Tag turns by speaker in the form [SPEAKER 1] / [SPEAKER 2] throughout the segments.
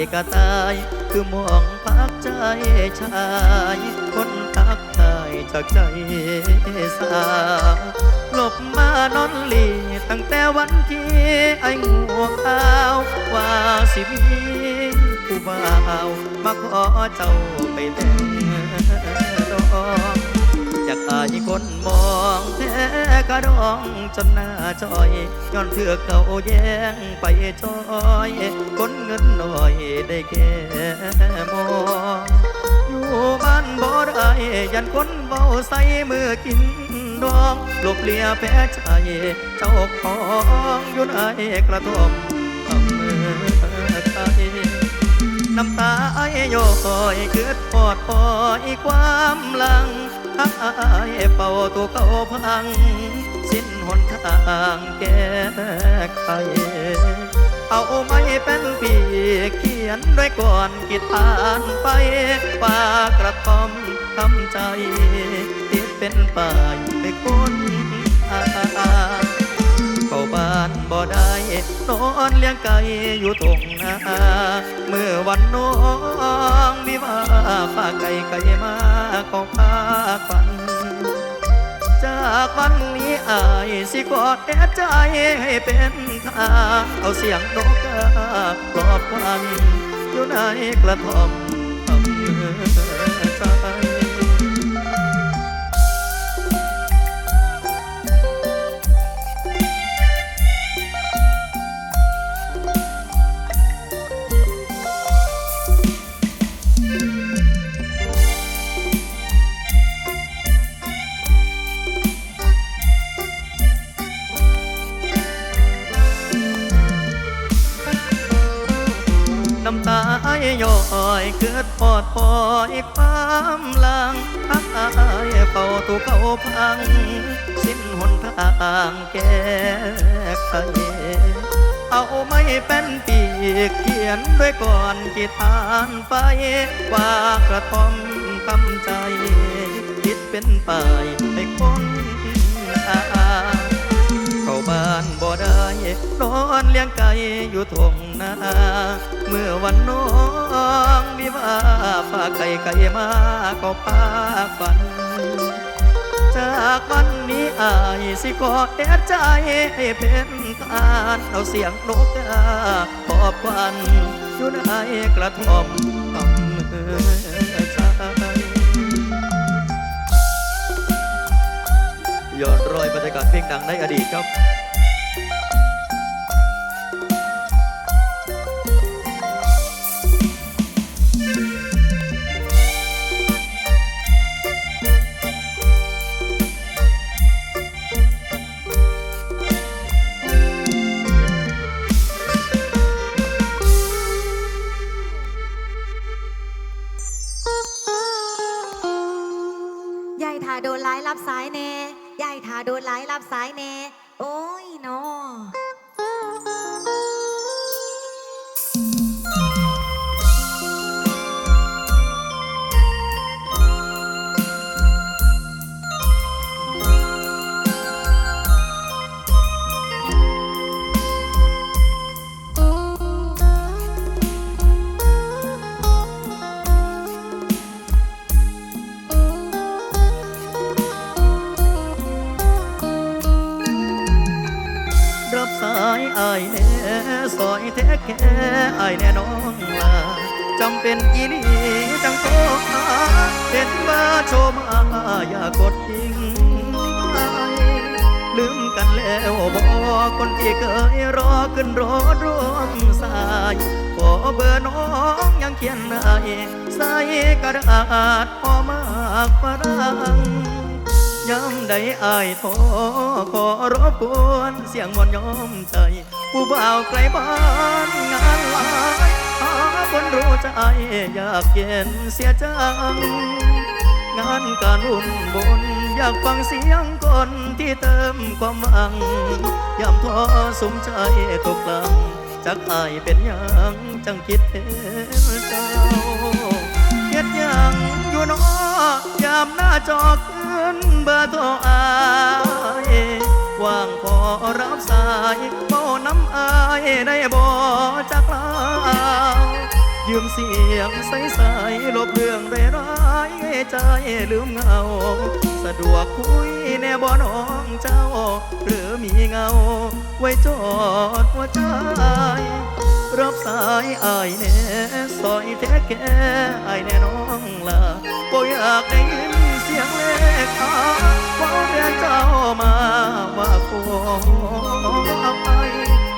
[SPEAKER 1] ขี้กระตายคือมองพักใจชายคนทักทายจากใจสาวหลบมานอนหลีตั้งแต่วันที่ไอ้หัวขาวว่าสิมีผู้บ่าวมาขอเจ้าไปแต่งดอก อยากอายคนมองแท้กระดองจนหน้าจอยย้อนเถือกเขาแย่งไปจอยคนเงินหน่อยได้แค่มองอยู่บ้านบ่ได้ยันคนเบาใส่มือกินดองหลบเลียแพ้ใจเจ้าของอยู่ในกระท่มอำเภอไทยน้ำตาไอ้ย้อยเกิดปอดปอยความหลัง เป่าตัวเขาพัง สิ้นหนทางแก้ไขเอาไม้เป็นปีเขียนด้วยก่อนกิดผ่านไปฝากระทอมทำใจที่เป็นป่ายไปคนอาเข้า บ่ได้นอนเลี้ยงไก่อยู่ตรงนาเมื่อวันน้องมีว่าฝากไก่ไก่มาขอพาฝัน จากวันนี้อายสิกอดแอใจให้เป็นทางเอาเสียงนกกาปลอบควันอยู่ในกระท่อม อ้ย้อยเกิดปอดปอยความลังพักอายเป่าตูเขาพัง สิ้นหนทางแก้ไขเอาไม่เป็นปีกเขียนด้วยก่อนกีทานไป ว่ากระทอมทำใจ คิดเป็นป่ายให้คนานบ่ได้นอนเลี้ยงไก่อยู่ทงนาเมื่อวันน้องมีว่าฝากไก่ไก่มาก็พาฝัน จากวันนี้อายสิขอแอดใจให้เป็นทานเอาเสียงนกกาขอบควันอยู่ในกระท่อมอำเภอชายยอดรอยบรรยากาศเพลงดังในอดีตครับ
[SPEAKER 2] เป็
[SPEAKER 1] นอีหลีจังโทรหาเห็นว่าโชมาอย่ากดทิ้งไปลืมกันแล้วบอกคนที่เคยรอขึ้นรถร่วมสายขอเบอร์น้องยังเขียนได้ใส่กระดาษพอมากฝรั่งย้ำใดอายโทขอรบกวนเสียงมอนยอมใจ ผู้บ่าวไกลบ้านงานหลาย หาคนรู้ใจอยากเย็นเสียจัง งานการอุ่นบน อยากฟังเสียงคนที่เติมความหวังยามท้อสมใจตกหลังจักอายเป็นยังจังคิดเห็นเจ้าเฮ็ดยังอยู่นอยามหน้าจอขึ้นเบอร์โทรอาย ว่างพอรับสายเมาน้ำอายได้บ่จักลายืมเสียงใสๆลบเรื่องร้ายใจลืมเหงา สะดวกคุยแน่บ่น้องเจ้า หรือมีเงา ไว้จอดหัวใจ รับสายอายแน่ซอยแท้แก่อายแน่น้องลาบ่อยากได้ยิน สียงเลขาว่าเรียนเจ้ามาว่าขออภัย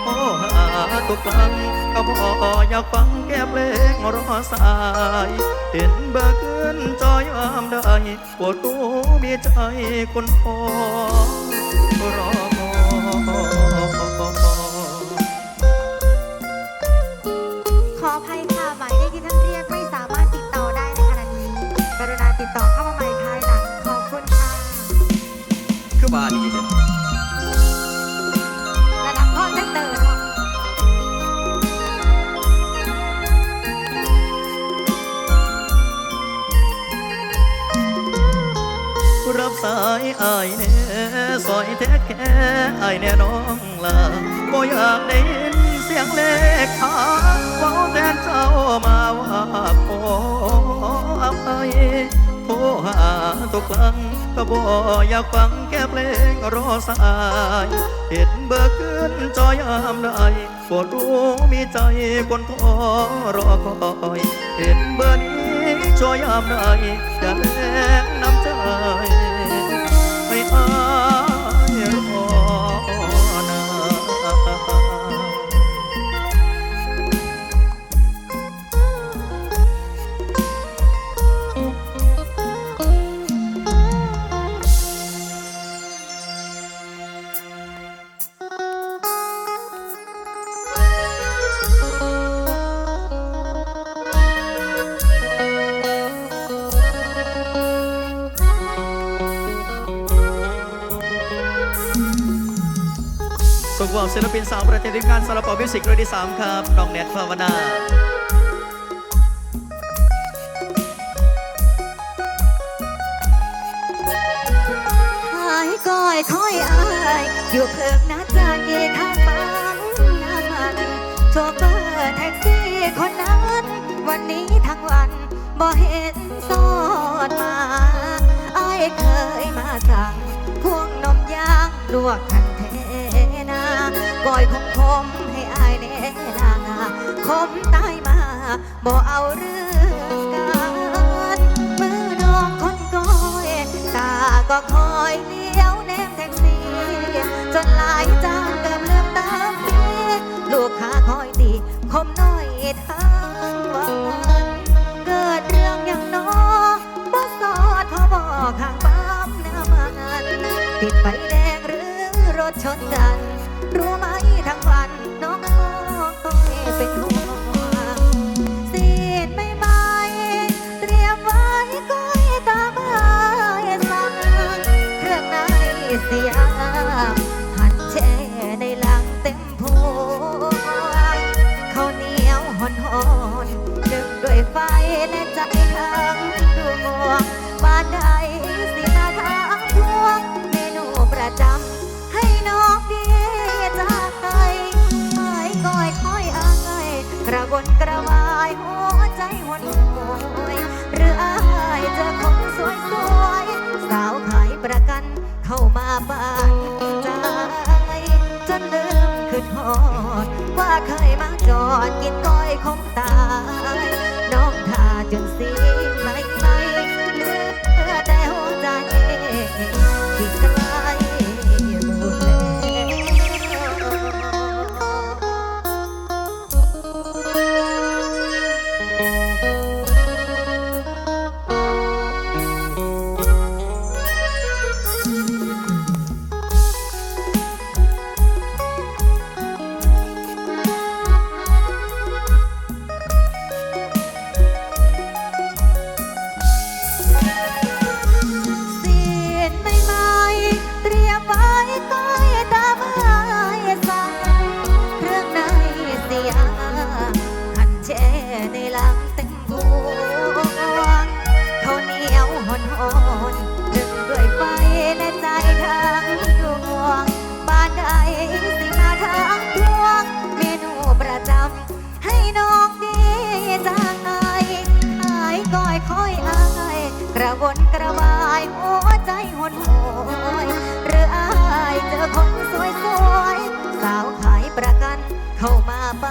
[SPEAKER 1] โอ้หาตุกลังก็บ่อยากฟังแก้เพลงรอสาย เห็นเบอร์ขึ้นจอยอามได้ปวดตัวมีใจคนพอรอ
[SPEAKER 2] อบา
[SPEAKER 1] ดีเด้อ
[SPEAKER 2] ระดับพ่อตั้งเติม
[SPEAKER 1] รับสายอายแน่ซอยแท้แค่อายแน่น้องลาบ่อยากได้ยินเสียงเลขขาเว้าแทนเจ้ามาว่าขออภัยโทรหาทุกครั้ง ก็บ่อยากฟังแค่เพลงรอสาย เห็นเบอร์ขึ้นจอยามได้ปวดรู้มีใจคนทอรอคอย เห็นเบอร์นี้จอยามได้อย่าแล ส่งความศิลปินสาวประเทศทีมงานสารปอมิวสิกรุ่นที่3ครับน้องแนทภาวนา
[SPEAKER 2] หายก้อยคอยอายอยู่เพิกนัดจากเยข้างปั๊มน้ำมันโชเฟอร์แท็กซี่คนนั้น วันนี้ทั้งวันบ่เห็นสอดมาอายเคยมาสั่งพวงนมยางลวกคัน ก้อยคงคมให้อายแน่นาคมตายมาบ่เอาเรื่องกันมือน้องคนก้อยตาก็คอยเลี้ยวแนมแท็กซี่จนหลายจานเกือบเลือมตาฟีลูกค้าคอยตีคมน้อยทั้งวันเกิดเรื่องอย่างน้อบ่สอดพอบอกข้างปั๊มน้ำมันติดไฟแดงหรือรถชนกัน เคยมาจอดกินก้อยของตา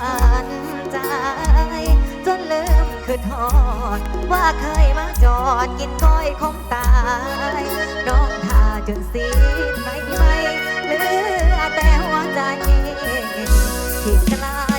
[SPEAKER 2] านใจ จนลืมคือทอด ว่าเคยมาจอดกินก้อยคงตาย น้องทาจนสีไม่ไม่เหลือแต่หัวใจที่กลาย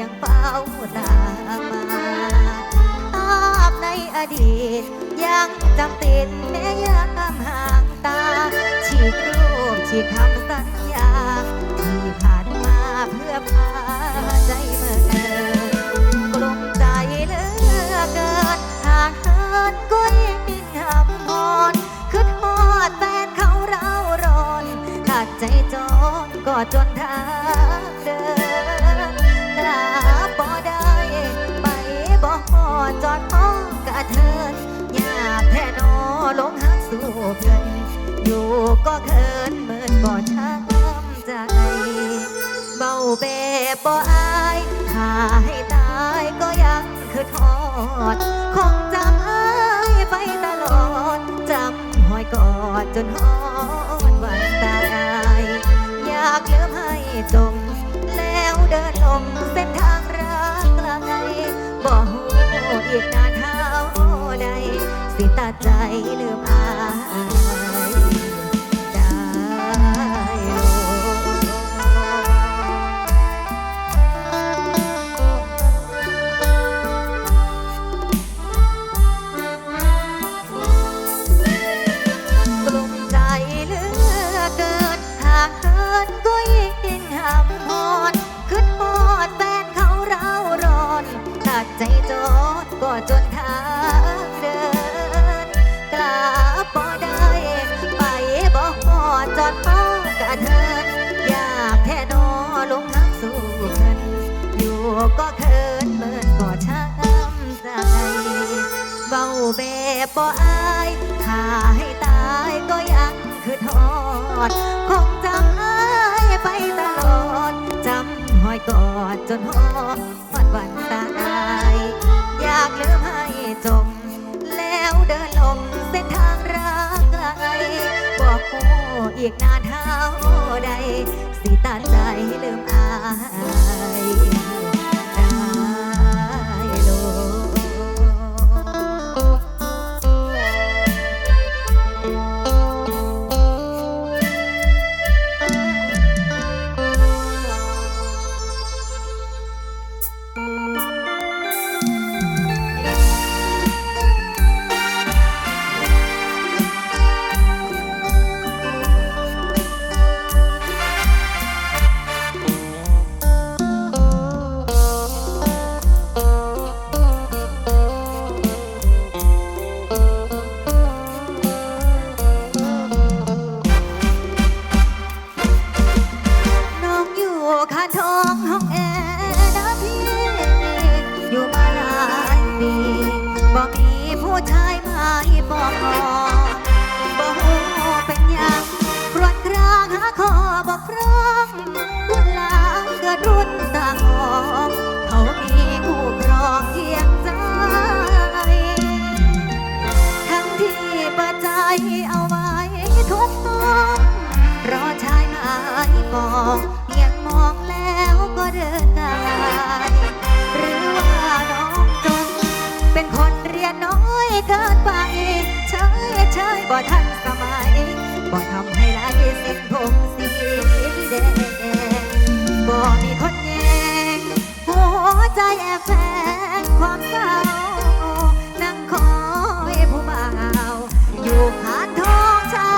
[SPEAKER 2] ยังเฝ้าตามมาภาพในอดีต ยังจำติดแม้ยังห่างตา ฉีกรูปฉีกคำสัญญา ที่ผ่านมาเพื่อพาใจเมื่อเกินกลมใจเลือเกินหากเหินก็ยิ่งหำพรคือทอดแฟนเขาเราร้อนขาดใจจนก็จนทา เทินอยากแท่นอลงหักสู่เพื่อนอยู่ก็เขินเหมือนบ่ช้ำใจ เบาแบบบ่อายถ้าให้ตายก็ยังคือทอ ตั บ่อายถ้าให้ตายก็ยังคือทอด คงจำอายไปตลอด จำหอยกอดจนหอดวันวันตายอยากลืมให้จม แล้วเดินลงเส้นทางรักไกลบอกโอ้อีกนานเท่าใด สิตัดใจลืมอาย บ่ทันสมัยบ่ทำให้ลายเส้นผมสีแดงบ่มีคนแยงหัวใจแอบแฝงความเศร้านั่งคอยผู้บ่าวอยู่ผ่านท้องเช้า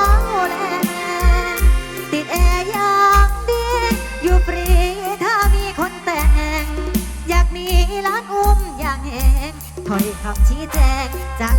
[SPEAKER 2] แลงติดแอร์อย่างดีอยู่ฟรีถ้ามีคนแต่ง อยากมีร้านอุ้มอย่างแหงถอยคำชี้แจงจาก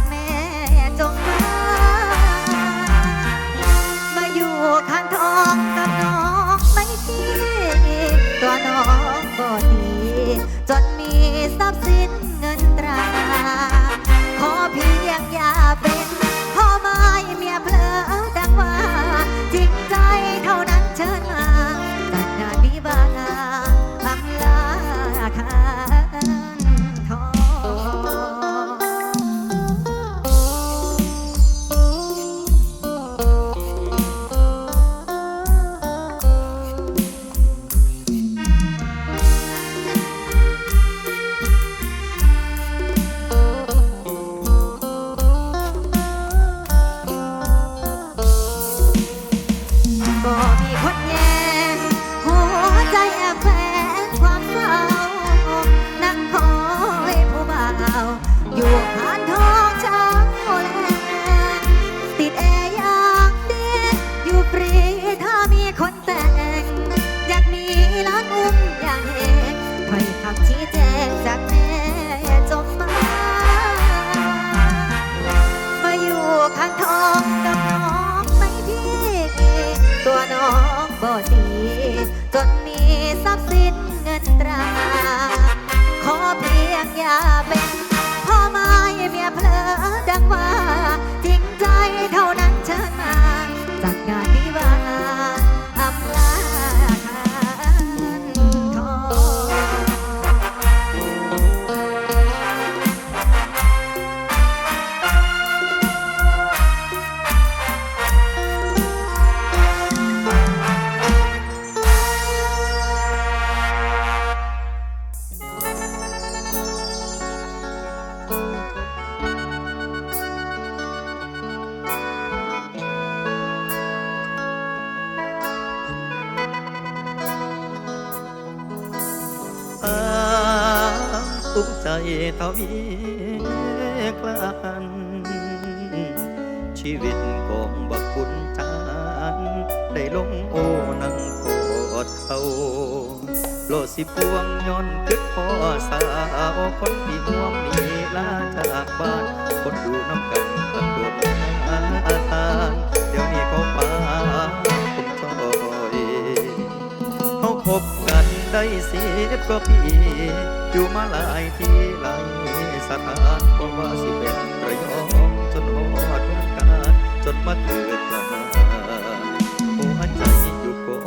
[SPEAKER 2] เขาวีกลันชีวิตของ
[SPEAKER 1] บักคุณจานได้ลงโอนังกอดเขาโลสิพวงย้อนคึกพ่อสาวคนที่ห่วงมีลาจากบ้านคนดูน้ำกันตั้งโดนน ได้สิบกว่าปีอยู่มาหลายที่หลายสถานบ่ว่าสิเป็นระยองจนหอดเมืองกาญจนมาเกิดมาหัวใจอยู่กอ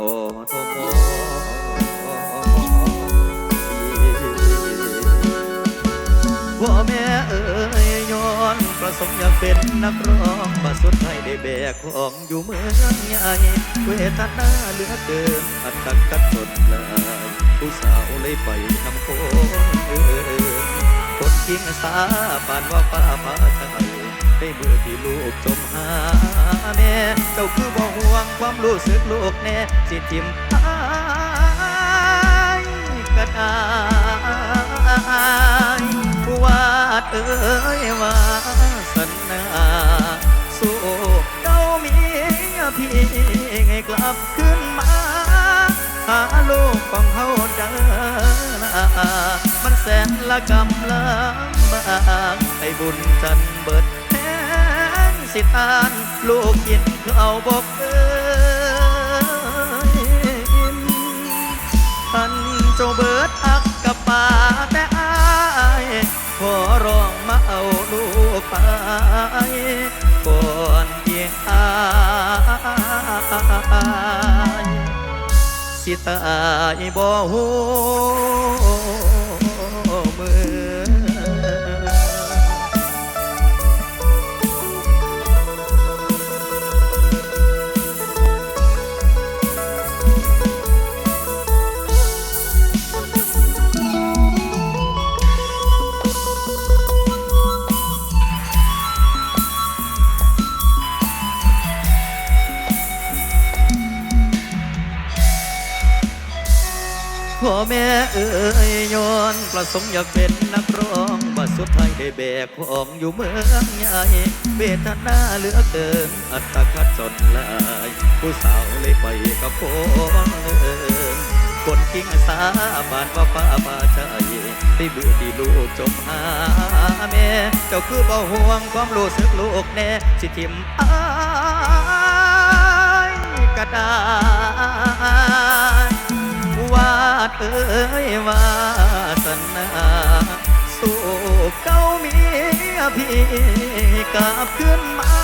[SPEAKER 1] ทมว่าแม่เอ๋ยย้อนประสงค์อยากเป็นนักร้องมาสุดท้ายได้แบกของอยู่เมืองใหญ่เวทนาเหลือเกินอันตักกัดจนลาย ผู้สาวเลยไปนำโคนเอินคนทิ้งสาปานว่าป้าพาใจได้เมื่อที่ลูกจมหาแม่เจ้าคือบ่ห่วงความรู้สึกลูกแน่สิทิมหายก็ได้วาดเอ้ยวาสนาสู้เจ้ามียพี่ให้กลับขึ้นาลูกของเขาเดินมันแสนละกำลำบากให้บุญจันเบิดแทนสิทานลูกกินเขาบอกเอ้ยท่านเจ้าเบิดอักกับป่าแต่อายขอร้องมาเอาลูกไปก่อนเพียงอาย สิตายบ่ฮู้ ประสงค์อยากเป็นนักร้องว่าสุดท้ายได้แบกของอยู่เมืองใหญ่เวทนาเหลือเกิน อัตคัดจนลาย ผู้สาวเลยไปกับผมเอิญคนกิ้งสาบานว่าป้ามาใจที่เบื่อที่ลูกจมหาแม่เจ้าคือบ่ห่วงความรู้สึกลูกแน่ สิทิมอายก็ได้ วาดเอ้ยวาสนาสู่เก้าเมียพี่กลับขึ้นมา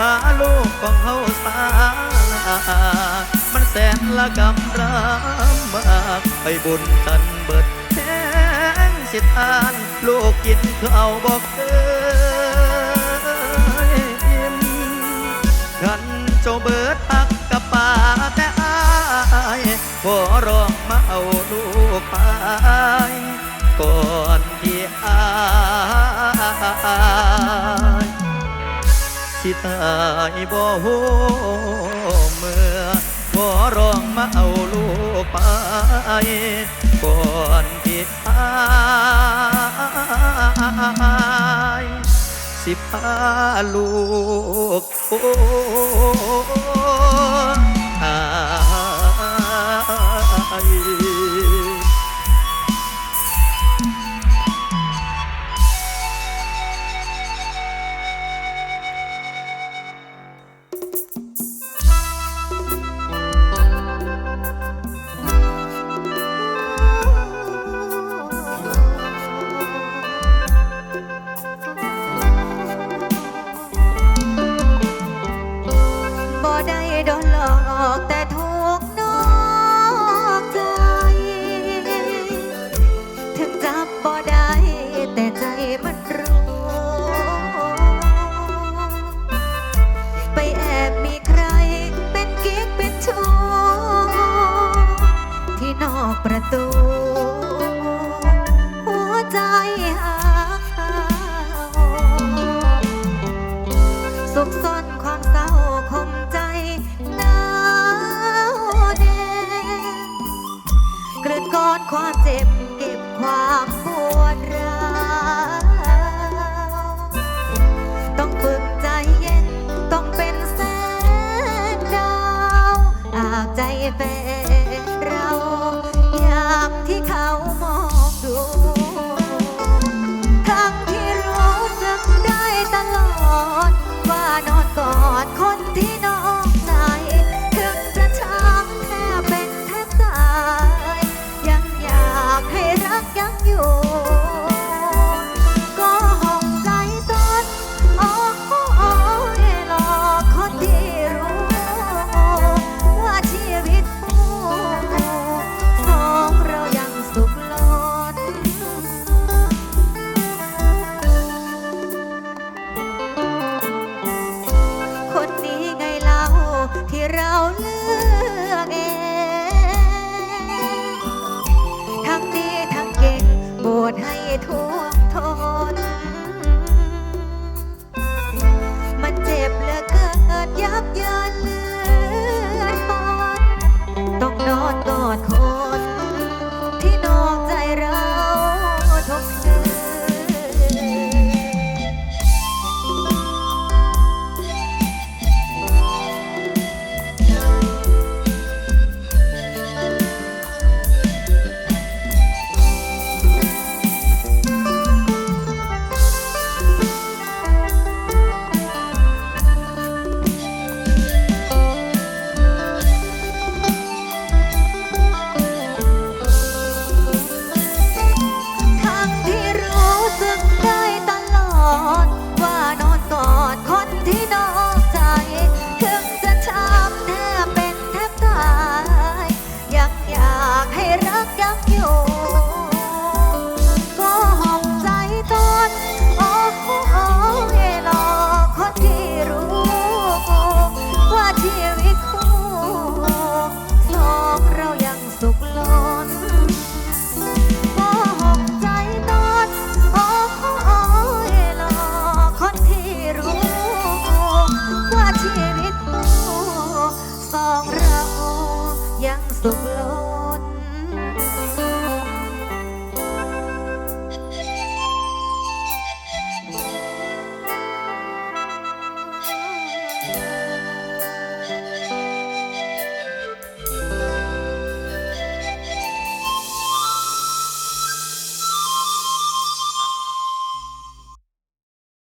[SPEAKER 1] หาลูกของเฮาสามันแสนละกำรำบากไปบุญกันเบิดแห้งสิทานลูกกินข้าวบอกเอ้ยอิ่มกันเจ้าเบิดตักกับป่าแายขอร้องมาเอาลูกไปก่อนที่อายสิตายบ่หูเมื่อขอร้องมาเอาลูกไปก่อนที่อายสิพาลูกโอ้